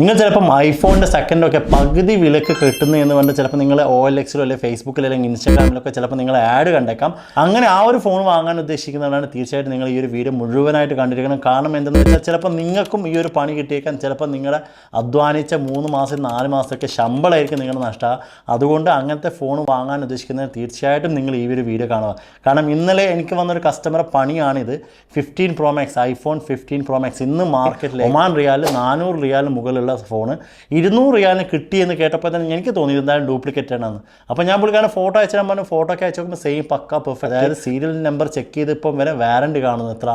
നിങ്ങൾ ചിലപ്പം ഐഫോണിന്റെ സെക്കൻഡൊക്കെ പകുതി വിലക്ക് കിട്ടുന്നു എന്ന് പറഞ്ഞാൽ ചിലപ്പോൾ നിങ്ങൾ ഒ എൽ എക്സിലോ അല്ലെങ്കിൽ ഫേസ്ബുക്കിലോ അല്ലെങ്കിൽ ഇൻസ്റ്റാഗ്രാമിലൊക്കെ ചിലപ്പോൾ നിങ്ങൾ ആഡ് കണ്ടേക്കാം. അങ്ങനെ ആ ഒരു ഫോൺ വാങ്ങാൻ ഉദ്ദേശിക്കുന്നതാണ് തീർച്ചയായിട്ടും നിങ്ങൾ ഈ ഒരു വീഡിയോ മുഴുവനായിട്ട് കണ്ടിരിക്കണം. കാരണം എന്തെന്ന് വെച്ചാൽ ചിലപ്പോൾ നിങ്ങൾക്കും ഈ ഒരു പണി കിട്ടിയേക്കാൻ ചിലപ്പോൾ നിങ്ങളുടെ അധ്വാനിച്ച മൂന്ന് മാസം നാല് മാസമൊക്കെ ശമ്പളമായിരിക്കും നിങ്ങളുടെ നഷ്ടം. അതുകൊണ്ട് അങ്ങനത്തെ ഫോൺ വാങ്ങാൻ ഉദ്ദേശിക്കുന്നവർ തീർച്ചയായിട്ടും നിങ്ങൾ ഈ ഒരു വീഡിയോ കാണുക. കാരണം ഇന്നലെ എനിക്ക് വന്നൊരു customer പണിയാണിത്. Fifteen pro max iPhone fifteen pro max ഇന്ന് മാർക്കറ്റിൽ ഒമാൻ റിയാൽ നാനൂറ് റിയാലിന് മുകളിലുള്ള ഫോണ് ഇരുന്നൂറ് റിയാലിന് കിട്ടിയെന്ന് കേട്ടപ്പോൾ തന്നെ എനിക്ക് തോന്നി എന്തായാലും ഡ്യൂപ്ലിക്കേറ്റ് ആണെന്ന്. അപ്പോൾ ഞാൻ പുള്ളിക്കാരൻ ഫോട്ടോ അയച്ചാൽ പറഞ്ഞു ഫോട്ടോ ഒക്കെ അയച്ചു നോക്കുമ്പോൾ സെയിം പക്ക പെർഫെക്റ്റ് അതായത് സീരിയൽ നമ്പർ ചെക്ക് ചെയ്ത് ഇപ്പം വരെ വാറണ്ടി കാണുന്നു എത്ര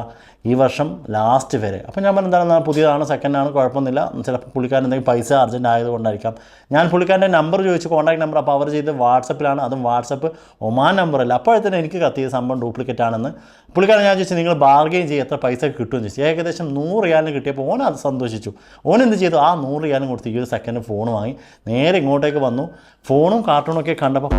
ഈ വർഷം ലാസ്റ്റ് വരെ. അപ്പോൾ ഞാൻ പറഞ്ഞു എന്താണ് പുതിയതാണ് സെക്കൻഡാണ് കുഴപ്പമൊന്നുമില്ല. ചിലപ്പോൾ പുള്ളിക്കാരൻ എന്തെങ്കിലും പൈസ അർജന്റ് ആയതുകൊണ്ടായിരിക്കാം ഞാൻ പുള്ളിക്കാരന്റെ നമ്പർ ചോദിച്ചു കോൺടാക്ട് നമ്പർ അപ്പോൾ അവർ ചെയ്ത് വാട്സപ്പിലാണ്. അതും വാട്സപ്പ് ഒമാൻ നമ്പറല്ല അപ്പോഴത്തേനും എനിക്ക് കത്തിയ സംഭവം ഡ്യൂപ്ലിക്കേറ്റ് ആണെന്ന് പുള്ളിക്കാരൻ ഞാൻ ചോദിച്ചു നിങ്ങൾ ബാർഗെയിൻ ചെയ്യും എത്ര പൈസ കിട്ടുമെന്ന് ചോദിച്ചു. ഏകദേശം നൂറ് റിയാലിന് കിട്ടിയപ്പോൾ ഓൻ അത് സന്തോഷിച്ചു. ഓൻ എന്ത് ചെയ്തു? ആ നൂറ് റിയാലും കൊടുത്ത് ഈ ഒരു സെക്കൻഡ് ഫോൺ വാങ്ങി. നേരെ ഇങ്ങോട്ടേക്ക് വന്നു. ഫോണും കാർട്ടൂണൊക്കെ കണ്ടപ്പോൾ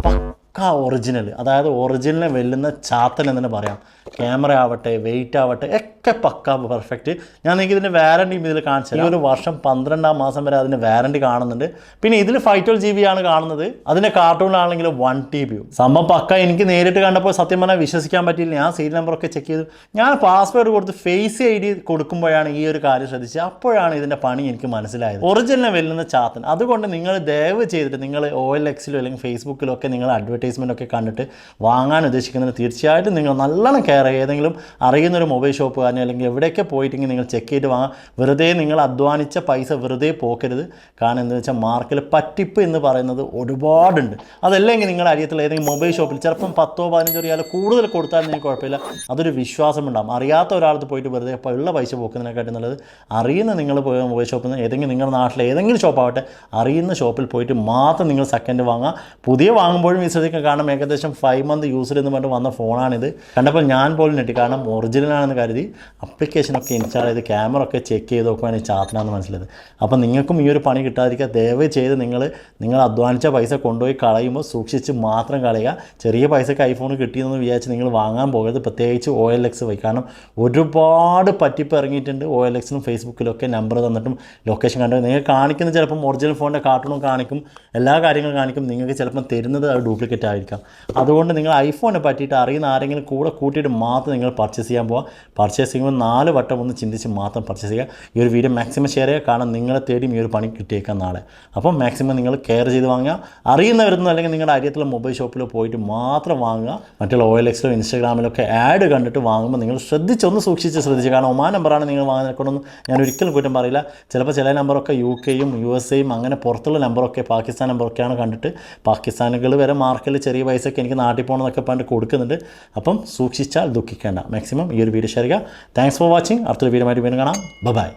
പക്ക ഒറിജിനൽ അതായത് ഒറിജിനലിനെ വെല്ലുന്ന ചാത്തൻ എന്ന് തന്നെ പറയാം. ക്യാമറ ആവട്ടെ വെയിറ്റ് ആവട്ടെ ഒക്കെ പക്ക പെർഫെക്റ്റ് ഞാൻ നിങ്ങൾക്ക് ഇതിന്റെ വാറണ്ടി ഇതിൽ കാണിച്ചു ഈ ഒരു വർഷം പന്ത്രണ്ടാം മാസം വരെ അതിന്റെ വാറണ്ടി കാണുന്നുണ്ട്. പിന്നെ ഇതിൽ ഫൈവ് ട്വൽവ് ജി ബി ആണ് കാണുന്നത്. അതിന്റെ കാർട്ടൂണിലാണെങ്കിൽ വൺ ടി ബി സംഭവം പക്ക. എനിക്ക് നേരിട്ട് കണ്ടപ്പോൾ സത്യം പറഞ്ഞാൽ വിശ്വസിക്കാൻ പറ്റിയില്ല. ഞാൻ സീരിയൽ നമ്പറൊക്കെ ചെക്ക് ചെയ്തു. ഞാൻ പാസ്വേഡ് കൊടുത്ത് ഫേസ് ഐ ഡി കൊടുക്കുമ്പോഴാണ് ഈ ഒരു കാര്യം ശ്രദ്ധിച്ചത്. അപ്പോഴാണ് ഇതിന്റെ പണി എനിക്ക് മനസ്സിലായത്. ഒറിജിനലിനെ വെല്ലുന്ന ചാത്തൻ അതുകൊണ്ട് നിങ്ങൾ ദയവ് ചെയ്തിട്ട് നിങ്ങൾ ഒ എൽ എക്സിലോ അല്ലെങ്കിൽ ഫേസ്ബുക്കിലോ ഒക്കെ നിങ്ങൾ അഡ്വർടൈസ്മെന്റ് ഒക്കെ കണ്ടിട്ട് വാങ്ങാൻ ഉദ്ദേശിക്കുന്നതിന് തീർച്ചയായിട്ടും നിങ്ങൾ നല്ലോണം കെയർ ഏതെങ്കിലും അറിയുന്ന ഒരു മൊബൈൽ ഷോപ്പ് ഷോപ്പുകാരനെ അല്ലെങ്കിൽ എവിടെയൊക്കെ പോയിട്ടെങ്കിൽ നിങ്ങൾ ചെക്ക് ചെയ്ത് വാങ്ങാം. വെറുതെ നിങ്ങൾ അധ്വാനിച്ച പൈസ വെറുതെ പോക്കരുത്. കാരണം എന്താ വെച്ചാൽ മാർക്കിൽ പറ്റിപ്പ് എന്ന് പറയുന്നത് ഒരുപാടുണ്ട്. അതല്ലെങ്കിൽ നിങ്ങളുടെ അരിയത്തിൽ ഏതെങ്കിലും മൊബൈൽ ഷോപ്പിൽ ചിലപ്പം പത്തോ പതിനഞ്ചോ റിയാൽ കൂടുതൽ കൊടുത്താൽ നിങ്ങൾക്ക് കുഴപ്പമില്ല. അതൊരു വിശ്വാസം ഉണ്ടാകും അറിയാത്ത ഒരാളത്ത് പോയിട്ട് വെറുതെ ഉള്ള പൈസ പോക്കുന്നതിനെക്കാട്ടി നല്ലത് അറിയുന്ന നിങ്ങൾ പോയ മൊബൈൽ ഷോപ്പിൽ നിന്ന് ഏതെങ്കിലും നിങ്ങളുടെ നാട്ടിലെ ഏതെങ്കിലും ഷോപ്പാവട്ടെ അറിയുന്ന ഷോപ്പിൽ പോയിട്ട് മാത്രം നിങ്ങൾ സെക്കൻഡ് വാങ്ങുക പുതിയ വാങ്ങുമ്പോഴും ഈ ശ്രദ്ധിക്കാൻ കാണുമ്പോൾ ഏകദേശം ഫൈവ് മന്ത് യൂസർ എന്ന് പറഞ്ഞിട്ട് വന്ന ഫോണാണിത് കണ്ടപ്പോൾ ഞാൻ പോലും നെട്ടി കാരണം ഒറിജിനലാണെന്ന് കരുതി. അപ്ലിക്കേഷനൊക്കെ ഇൻസ്റ്റാൾ ചെയ്ത് ക്യാമറ ഒക്കെ ചെക്ക് ചെയ്ത് നോക്കുവാണ് ഈ ചാത്തനാന്ന് മനസ്സിലായത്. അപ്പോൾ നിങ്ങൾക്കും ഈ ഒരു പണി കിട്ടാതിരിക്കുക. ദയവ് ചെയ്ത് നിങ്ങൾ നിങ്ങൾ അധ്വാനിച്ച പൈസ കൊണ്ടുപോയി കളയുമ്പോൾ സൂക്ഷിച്ച് മാത്രം കളയുക. ചെറിയ പൈസക്ക് ഐഫോൺ കിട്ടിയെന്ന് വിചാരിച്ച് നിങ്ങൾ വാങ്ങാൻ പോകരുത്. പ്രത്യേകിച്ച് ഒ എൽ എക്സ് വൈ കാരണം ഒരുപാട് പറ്റിപ്പ് ഇറങ്ങിയിട്ടുണ്ട് ഒ എൽ എക്സിനും ഫേസ്ബുക്കിലും ഒക്കെ നമ്പർ തന്നിട്ടും ലൊക്കേഷൻ കണ്ടു. നിങ്ങൾ കാണിക്കുന്ന ചിലപ്പം ഒറിജിനൽ ഫോണിന്റെ കാർട്ടൂണും കാണിക്കും. എല്ലാ കാര്യങ്ങളും കാണിക്കും. നിങ്ങൾക്ക് ചിലപ്പം തരുന്നത് അത് ഡ്യൂപ്ലിക്കേറ്റ് ആയിരിക്കാം അതുകൊണ്ട് നിങ്ങൾ ഐഫോണിനെ പറ്റിയിട്ട് അറിയുന്ന ആരെങ്കിലും കൂടെ കൂട്ടിയിട്ട് മാത്രം നിങ്ങൾ പർച്ചേസ് ചെയ്യാൻ പോവുക പർച്ചേസ് ചെയ്യുമ്പോൾ നാല് വട്ടം ഒന്ന് ചിന്തിച്ച് മാത്രം പർച്ചേസ് ചെയ്യുക. ഈ ഒരു വീഡിയോ മാക്സിമം ഷെയർ ചെയ്യുക. കാരണം നിങ്ങളെ തേടിയും ഈ ഒരു പണി കിട്ടിയേക്കാം നാളെ. അപ്പം മാക്സിമം നിങ്ങൾ കെയർ ചെയ്ത് വാങ്ങുക. അറിയുന്നവരൊന്നും അല്ലെങ്കിൽ നിങ്ങളുടെ അരിയത്തിലെ മൊബൈൽ ഷോപ്പിലോ പോയിട്ട് മാത്രം വാങ്ങുക. മറ്റുള്ള ഓയിൽ എക്സിലോ ഇൻസ്റ്റാഗ്രാമിലോ ഒക്കെ ആഡ് കണ്ടിട്ട് വാങ്ങുമ്പോൾ നിങ്ങൾ ശ്രദ്ധിച്ചൊന്ന് സൂക്ഷിച്ച് ശ്രദ്ധിച്ച്. കാരണം ഒമാൻ നമ്പറാണ് നിങ്ങൾ വാങ്ങുന്നതിനെക്കൊണ്ടൊന്നും ഞാൻ ഒരിക്കലും കുറ്റം പറയില്ല. ചിലപ്പോൾ ചില നമ്പറൊക്കെ യു കെയും യു എസ് എയും അങ്ങനെ പുറത്തുള്ള നമ്പറൊക്കെ പാകിസ്ഥാൻ നമ്പറൊക്കെയാണ് കണ്ടിട്ട്. പാകിസ്ഥാനുകൾ വരെ മാർക്കിൽ ചെറിയ പൈസയൊക്കെ എനിക്ക് നാട്ടിൽ പോകണമെന്നൊക്കെ പറഞ്ഞിട്ട് കൊടുക്കുന്നുണ്ട്. അപ്പം സൂക്ഷിച്ചാൽ ദുഃഖിക്കേണ്ട. മാക്സിമം ഈ ഒരു വീഡിയോ ഷെയർ ചെയ്യുക. താങ്ക്സ് ഫോർ വാച്ചിങ് അടുത്തൊരു വീഡിയോ വീണ്ടും കാണാം. ബൈ